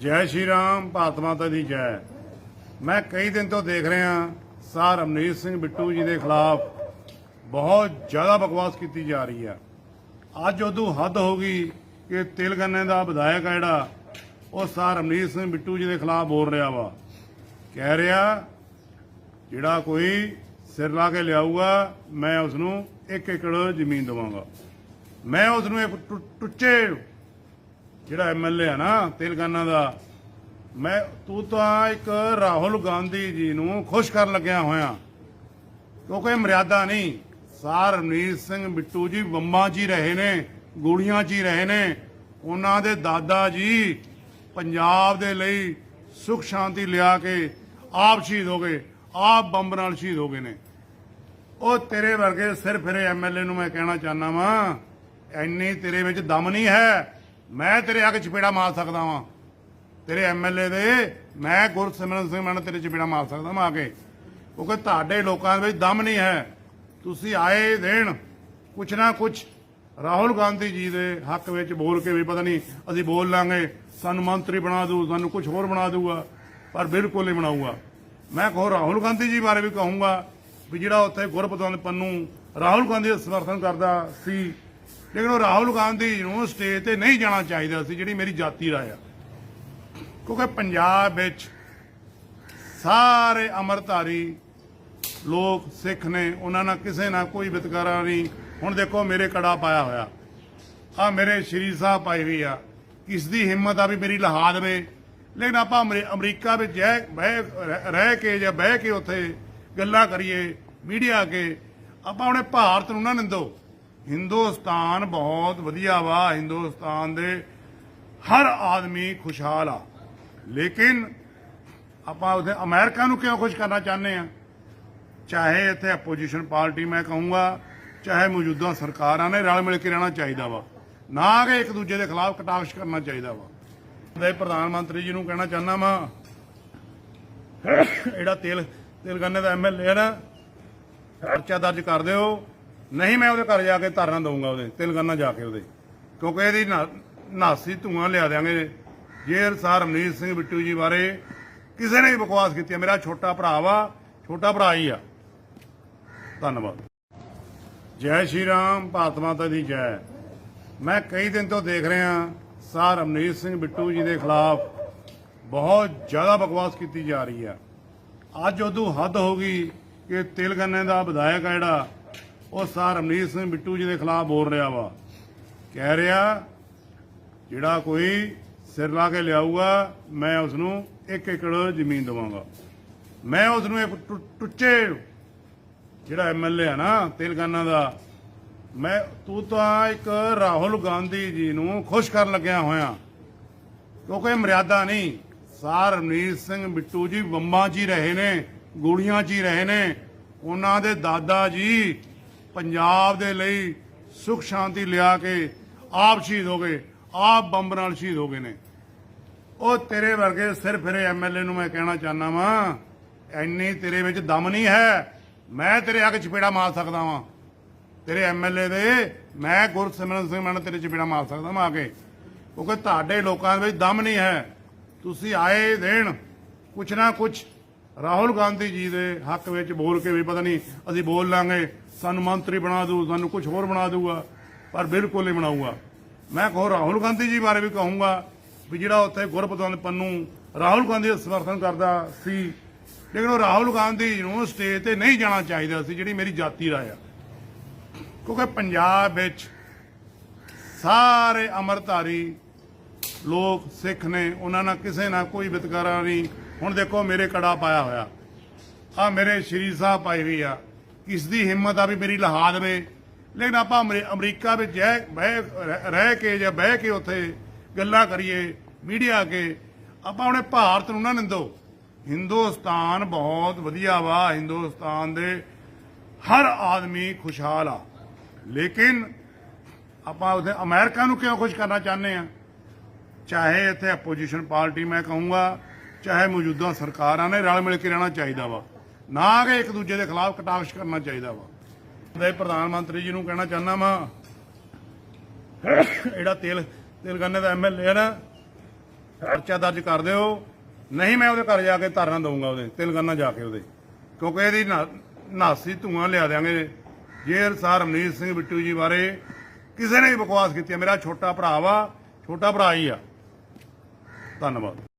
ਜੈ ਸ਼੍ਰੀ ਰਾਮ, ਭਾਰਤ ਮਾਤਾ ਦੀ ਜੈ। ਮੈਂ ਕਈ ਦਿਨ ਤੋਂ ਦੇਖ ਰਿਹਾ ਸਾਰ ਰਮਨੀਤ ਸਿੰਘ ਬਿੱਟੂ ਜੀ ਦੇ ਖਿਲਾਫ ਬਹੁਤ ਜ਼ਿਆਦਾ ਬਕਵਾਸ ਕੀਤੀ ਜਾ ਰਹੀ ਆ ਅੱਜ ਉਦੋਂ ਹੱਦ ਹੋ ਗਈ ਕਿ ਤਿਲਗੰਨੇ ਦਾ ਵਿਧਾਇਕ ਆ ਜਿਹੜਾ, ਉਹ ਸਾਰ ਰਮਨੀਤ ਸਿੰਘ ਬਿੱਟੂ ਜੀ ਦੇ ਖਿਲਾਫ ਬੋਲ ਰਿਹਾ ਵਾ। ਕਹਿ ਰਿਹਾ, ਜਿਹੜਾ ਕੋਈ ਸਿਰ ਲਾ ਕੇ ਲਿਆਊਗਾ, ਮੈਂ ਉਸ ਨੂੰ ਇੱਕ ਏਕੜ ਜ਼ਮੀਨ ਦਵਾਂਗਾ। ਮੈਂ ਉਸ ਨੂੰ ਇੱਕ ਟੁ- ਟੁੱਚੇ ਜਿਹੜਾ ਐਮਐਲਏ ਆ ਨਾ, ਤੇਲੰਗਾਨਾ ਦਾ, ਮੈਂ, ਤੂੰ ਤਾਂ ਇੱਕ ਰਾਹੁਲ ਗਾਂਧੀ ਜੀ ਨੂੰ ਖੁਸ਼ ਕਰਨ ਲੱਗਿਆ ਹੋਇਆ। ਕਿਉਂਕਿ ਮਰਿਆਦਾ ਨਹੀਂ। ਸਾਰ ਰਵਨੀਤ ਸਿੰਘ ਬਿੱਟੂ ਜੀ ਬੰਬਾਂ 'ਚ ਹੀ ਰਹੇ ਨੇ, ਗੋਲੀਆਂ 'ਚ ਹੀ ਰਹੇ ਨੇ। ਉਹਨਾਂ ਦੇ ਦਾਦਾ ਜੀ ਪੰਜਾਬ ਦੇ ਲਈ ਸੁਖ ਸ਼ਾਂਤੀ ਲਿਆ ਕੇ ਆਪ ਸ਼ਹੀਦ ਹੋ ਗਏ, ਆਪ ਬੰਬ ਨਾਲ ਸ਼ਹੀਦ ਹੋ ਗਏ ਨੇ। ਉਹ ਤੇਰੇ ਵਰਗੇ ਸਿਰ ਫਿਰੇ ਐਮਐਲਏ ਨੂੰ ਮੈਂ ਕਹਿਣਾ ਚਾਹਨਾ ਵਾਂ, ਐਨੀ ਤੇਰੇ ਵਿੱਚ ਦਮ ਨਹੀਂ ਹੈ। ਮੈਂ ਤੇਰੇ ਆ ਕੇ ਚਪੇੜਾ ਮਾਰ ਸਕਦਾ ਵਾਂ। ਤੇਰੇ ਐਮਐਲਏ ਦੇ, ਮੈਂ ਗੁਰਸਿਮਰਨ ਸਿੰਘ ਮੈਂ ਤੇਰੇ ਚਪੇੜਾ ਮਾਰ ਸਕਦਾ ਮੈਂ ਆ ਕੇ। ਕਿਉਂਕਿ ਤੁਹਾਡੇ ਲੋਕਾਂ ਦੇ ਵਿੱਚ ਦਮ ਨਹੀਂ ਹੈ। ਤੁਸੀਂ ਆਏ ਦੇਣ, ਕੁਛ ਨਾ ਕੁਛ ਰਾਹੁਲ ਗਾਂਧੀ ਜੀ ਦੇ ਹੱਕ ਵਿੱਚ ਬੋਲ ਕੇ ਵੀ ਪਤਾ ਨਹੀਂ ਅਸੀਂ ਬੋਲ ਲਾਂਗੇ, ਸਾਨੂੰ ਮੰਤਰੀ ਬਣਾ ਦੂ, ਸਾਨੂੰ ਕੁਝ ਹੋਰ ਬਣਾ ਦੂਗਾ, ਪਰ ਬਿਲਕੁਲ ਨਹੀਂ ਬਣਾਊਗਾ। ਮੈਂ ਕਹੋ ਰਾਹੁਲ ਗਾਂਧੀ ਜੀ ਬਾਰੇ ਵੀ ਕਹੂੰਗਾ ਵੀ ਜਿਹੜਾ ਉੱਥੇ ਗੁਰਪਤਵੰਤ ਪੰਨੂ ਰਾਹੁਲ ਗਾਂਧੀ ਦਾ ਸਮਰਥਨ ਕਰਦਾ ਸੀ ਲੇਕਿਨ ਉਹ ਰਾਹੁਲ ਗਾਂਧੀ ਨੂੰ ਸਟੇਜ ਤੇ ਨਹੀਂ ਜਾਣਾ ਚਾਹੀਦਾ ਸੀ, ਜਿਹੜੀ ਮੇਰੀ ਜਾਤੀ ਰਾਏ ਆ। ਕਿਉਂਕਿ ਪੰਜਾਬ ਵਿੱਚ ਸਾਰੇ ਅਮਰਧਾਰੀ ਲੋਕ ਸਿੱਖ ਨੇ, ਉਹਨਾਂ ਨਾਲ ਕਿਸੇ ਨਾਲ ਕੋਈ ਵਿਤਕਰਾ ਨਹੀਂ। ਹੁਣ ਦੇਖੋ, ਮੇਰੇ ਕੜਾ ਪਾਇਆ ਹੋਇਆ। ਆ ਮੇਰੇ ਸ਼੍ਰੀ ਸਾਹਿਬ ਪਾਈ ਹੋਈ ਆ। ਕਿਸ ਦੀ ਹਿੰਮਤ ਆ ਵੀ ਮੇਰੀ ਲਹਾ ਦੇਵੇ। ਲੇਕਿਨ ਆਪਾਂ ਅਮਰੀ- ਅਮਰੀਕਾ ਵਿੱਚ ਜੈ, ਬਹਿ, ਰਹਿ- ਕੇ ਜਾਂ ਬਹਿ ਕੇ ਉੱਥੇ ਗੱਲਾਂ ਕਰੀਏ, ਮੀਡੀਆ ਕੇ ਆਪਾਂ ਉਹਨੇ ਭਾਰਤ ਨੂੰ ਨਾ ਨਿੰਦੋ। ਹਿੰਦੁਸਤਾਨ ਬਹੁਤ ਵਧੀਆ ਵਾ, ਹਿੰਦੁਸਤਾਨ ਦੇ ਹਰ ਆਦਮੀ ਖੁਸ਼ਹਾਲ ਆ। ਲੇਕਿਨ ਆਪਾਂ ਉਹਦੇ ਅਮਰੀਕਾ ਨੂੰ ਕਿਉਂ ਖੁਸ਼ ਕਰਨਾ ਚਾਹੁੰਦੇ ਆ? ਚਾਹੇ ਇੱਥੇ ਆਪੋਜੀਸ਼ਨ ਪਾਰਟੀ ਮੈਂ ਕਹੂੰਗਾ, ਚਾਹੇ ਮੌਜੂਦਾ ਸਰਕਾਰਾਂ ਨੇ ਰਲ ਮਿਲ ਕੇ ਰਹਿਣਾ ਚਾਹੀਦਾ ਵਾ। ਨਾ ਕਿ ਇੱਕ ਦੂਜੇ ਦੇ ਖਿਲਾਫ ਕਟਾਕਸ਼ ਕਰਨਾ ਚਾਹੀਦਾ ਵਾ। ਦੇ ਪ੍ਰਧਾਨ ਮੰਤਰੀ ਜੀ ਨੂੰ ਕਹਿਣਾ ਚਾਹੁੰਦਾ ਵਾ, ਜਿਹੜਾ ਤੇਲ ਤੇਲਗੰਨੇ ਦਾ ਐਮਐਲਏ ਹੈ ਨਾ, ਪਰਚਾ ਦਰਜ ਕਰ ਦਿਓ। ਨਹੀਂ ਮੈਂ ਉਹਦੇ ਘਰ ਜਾ ਕੇ ਧਰਨਾ ਦਊਂਗਾ ਉਹਦੇ, ਤੇਲੰਗਾਨਾ ਜਾ ਕੇ ਉਹਦੇ। ਕਿਉਂਕਿ ਇਹਦੀ ਨਾਸੀ ਧੂਆਂ ਲਿਆ ਦਿਆਂਗੇ ਜੇ। ਸਾਰ ਰਮਨੀਤ ਸਿੰਘ ਬਿੱਟੂ ਜੀ ਬਾਰੇ ਕਿਸੇ ਨੇ ਵੀ ਬਕਵਾਸ ਕੀਤੀ ਮੇਰਾ ਛੋਟਾ ਭਰਾ ਵਾ, ਛੋਟਾ ਭਰਾ ਹੀ ਆ। ਧੰਨਵਾਦ। ਜੈ ਸ਼੍ਰੀ ਰਾਮ, ਭਾਰਤ ਮਾਤਾ ਦੀ ਜੈ। ਮੈਂ ਕਈ ਦਿਨ ਤੋਂ ਦੇਖ ਰਿਹਾ ਸਾਰ ਰਮਨੀਤ ਸਿੰਘ ਬਿੱਟੂ ਜੀ ਦੇ ਖਿਲਾਫ ਬਹੁਤ ਜ਼ਿਆਦਾ ਬਕਵਾਸ ਕੀਤੀ ਜਾ ਰਹੀ ਆ। ਅੱਜ ਉਦੋਂ ਹੱਦ ਹੋ ਗਈ ਕਿ ਤੇਲਗੰਨੇ ਦਾ ਵਿਧਾਇਕ ਆ ਜਿਹੜਾ ਉਹ ਸਰ ਰਮਨੀਤ ਸਿੰਘ ਬਿੱਟੂ ਜੀ ਦੇ ਖਿਲਾਫ ਬੋਲ ਰਿਹਾ ਵਾ। ਕਹਿ ਰਿਹਾ, ਜਿਹੜਾ ਕੋਈ ਸਿਰ ਲਾ ਕੇ ਲਿਆਊਗਾ, ਮੈਂ ਉਸ ਨੂੰ ਇੱਕ ਏਕੜ ਜ਼ਮੀਨ ਦਵਾਂਗਾ। ਮੈਂ ਉਸ ਨੂੰ ਇੱਕ ਟੁ- ਟੁੱਚੇ ਜਿਹੜਾ ਐਮਐਲਏ ਆ ਨਾ, ਤੇਲੰਗਾਨਾ ਦਾ, ਮੈਂ, ਤੂੰ ਤਾਂ ਇੱਕ ਰਾਹੁਲ ਗਾਂਧੀ ਜੀ ਨੂੰ ਖੁਸ਼ ਕਰਨ ਲੱਗਿਆ ਹੋਇਆ। ਕਿਉਂਕਿ ਮਰਿਆਦਾ ਨਹੀਂ ਸਾਰ ਰਵਨੀਤ ਸਿੰਘ ਬਿੱਟੂ ਜੀ ਬੰਬਾਂ 'ਚ ਹੀ ਰਹੇ ਨੇ, ਗੋਲੀਆਂ 'ਚ ਹੀ ਰਹੇ ਨੇ। ਉਹਨਾਂ ਦੇ ਦਾਦਾ ਜੀ ਪੰਜਾਬ ਦੇ ਲਈ ਸੁਖ ਸ਼ਾਂਤੀ ਲਿਆ ਕੇ ਆਪ ਸ਼ਹੀਦ ਹੋ ਗਏ, ਆਪ ਬੰਬ ਨਾਲ ਸ਼ਹੀਦ ਹੋ ਗਏ ਨੇ। ਉਹ ਤੇਰੇ ਵਰਗੇ ਸਿਰ ਫਿਰੇ ਐਮਐਲਏ ਨੂੰ ਮੈਂ ਕਹਿਣਾ ਚਾਹਨਾ ਵਾਂ, ਐਨੀ ਤੇਰੇ ਵਿੱਚ ਦਮ ਨਹੀਂ ਹੈ। ਮੈਂ ਤੇਰੇ ਅੱਗੇ ਚਪੇੜਾ ਮਾਰ ਸਕਦਾ ਵਾਂ। ਤੇਰੇ ਐਮਐਲਏ ਦੇ ਮੈਂ ਗੁਰਸਿਮਰਨ ਸਿੰਘ ਮੈਂ ਤੇਰੇ ਚਪੇੜਾ ਮਾਰ ਸਕਦਾ ਮੈਂ ਆ ਕੇ। ਕਿਉਂਕਿ ਤੁਹਾਡੇ ਲੋਕਾਂ ਦੇ ਵਿੱਚ ਦਮ ਨਹੀਂ ਹੈ। ਤੁਸੀਂ ਆਏ ਦੇਣ ਕੁਛ ਨਾ ਕੁਛ ਰਾਹੁਲ ਗਾਂਧੀ ਜੀ ਦੇ ਹੱਕ ਵਿੱਚ ਬੋਲ ਕੇ ਵੀ ਪਤਾ ਨਹੀਂ ਅਸੀਂ ਬੋਲ ਲਾਂਗੇ। ਸਾਨੂੰ ਮੰਤਰੀ ਬਣਾ ਦੂ ਸਾਨੂੰ ਕੁਝ ਹੋਰ ਬਣਾ ਦੂਗਾ ਪਰ ਬਿਲਕੁਲ ਨਹੀਂ ਬਣਾਊਗਾ। ਮੈਂ ਕਹੋ ਰਾਹੁਲ ਗਾਂਧੀ ਜੀ ਬਾਰੇ ਵੀ ਕਹੂੰਗਾ ਵੀ ਜਿਹੜਾ ਉੱਥੇ ਗੁਰਪਤਵੰਤ ਪੰਨੂ ਰਾਹੁਲ ਗਾਂਧੀ ਦਾ ਸਮਰਥਨ ਕਰਦਾ ਸੀ, ਲੇਕਿਨ ਉਹ ਰਾਹੁਲ ਗਾਂਧੀ ਨੂੰ ਸਟੇਜ ਤੇ ਨਹੀਂ ਜਾਣਾ ਚਾਹੀਦਾ ਸੀ, ਜਿਹੜੀ ਮੇਰੀ ਜਾਤੀ ਰਾਏ ਆ। ਕਿਉਂਕਿ ਪੰਜਾਬ ਵਿੱਚ ਸਾਰੇ ਅਮਰਧਾਰੀ ਲੋਕ ਸਿੱਖ ਨੇ, ਉਹਨਾਂ ਨਾਲ ਕਿਸੇ ਨਾਲ ਕੋਈ ਵਿਤਕਰਾ ਨਹੀਂ। ਹੁਣ ਦੇਖੋ ਮੇਰੇ ਕੜਾ ਪਾਇਆ ਹੋਇਆ। ਆ ਮੇਰੇ ਸ਼੍ਰੀ ਸਾਹਿਬ ਪਾਈ ਹੋਈ ਆ। ਕਿਸ ਦੀ ਹਿੰਮਤ ਆ ਵੀ ਮੇਰੀ ਲਹਾ ਦੇਵੇ ਲੇਕਿਨ ਆਪਾਂ ਅਮਰੀ- ਅਮਰੀਕਾ ਵਿੱਚ ਜੈ ਬਹਿ ਰਹਿ- ਰਹਿ ਕੇ ਜਾਂ ਬਹਿ ਕੇ ਉੱਥੇ ਗੱਲਾਂ ਕਰੀਏ, ਮੀਡੀਆ ਕੇ ਆਪਾਂ ਉਹਨੇ ਭਾਰਤ ਨੂੰ ਨਾ ਨਿੰਦੋ। ਹਿੰਦੁਸਤਾਨ ਬਹੁਤ ਵਧੀਆ ਵਾ, ਹਿੰਦੁਸਤਾਨ ਦੇ ਹਰ ਆਦਮੀ ਖੁਸ਼ਹਾਲ ਆ। ਲੇਕਿਨ ਆਪਾਂ ਉਹਦੇ ਅਮਰੀਕਾ ਨੂੰ ਕਿਉਂ ਖੁਸ਼ ਕਰਨਾ ਚਾਹੁੰਦੇ ਆ? ਚਾਹੇ ਇੱਥੇ ਆਪੋਜੀਸ਼ਨ ਪਾਰਟੀ ਮੈਂ ਕਹੂੰਗਾ, ਚਾਹੇ ਮੌਜੂਦਾ ਸਰਕਾਰਾਂ ਨੇ ਰਲ ਮਿਲ ਕੇ ਰਹਿਣਾ ਚਾਹੀਦਾ ਵਾ। ਨਾ ਕਿ ਇੱਕ ਦੂਜੇ ਦੇ ਖਿਲਾਫ ਕਟਾਕਸ਼ ਕਰਨਾ ਚਾਹੀਦਾ ਵਾ। ਦੇ ਪ੍ਰਧਾਨ ਮੰਤਰੀ ਜੀ ਨੂੰ ਕਹਿਣਾ ਚਾਹੁੰਦਾ ਵਾ, ਜਿਹੜਾ ਤੇਲ, ਤੇਲਗੰਨੇ ਦਾ ਐਮਐਲਏ ਹੈ ਨਾ, ਪਰਚਾ ਦਰਜ ਕਰ ਦਿਓ। ਨਹੀਂ ਮੈਂ ਉਹਦੇ ਘਰ ਜਾ ਕੇ ਧਰਨਾ ਦਊਂਗਾ ਉਹਦੇ, ਤਿਲਗੰਨਾ ਜਾ ਕੇ ਉਹਦੇ। ਕਿਉਂਕਿ ਇਹਦੀ ਨਾਸੀ ਧੂਆਂ ਲਿਆ ਦਿਆਂਗੇ। ਜੇਲ੍ਹ ਸਾਰ ਰਮਨੀਤ ਸਿੰਘ ਬਿੱਟੂ ਜੀ ਬਾਰੇ ਕਿਸੇ ਨੇ ਵੀ ਬਕਵਾਸ ਕੀਤੀ ਮੇਰਾ ਛੋਟਾ ਭਰਾ ਵਾ, ਛੋਟਾ ਭਰਾ ਹੀ ਆ। ਧੰਨਵਾਦ।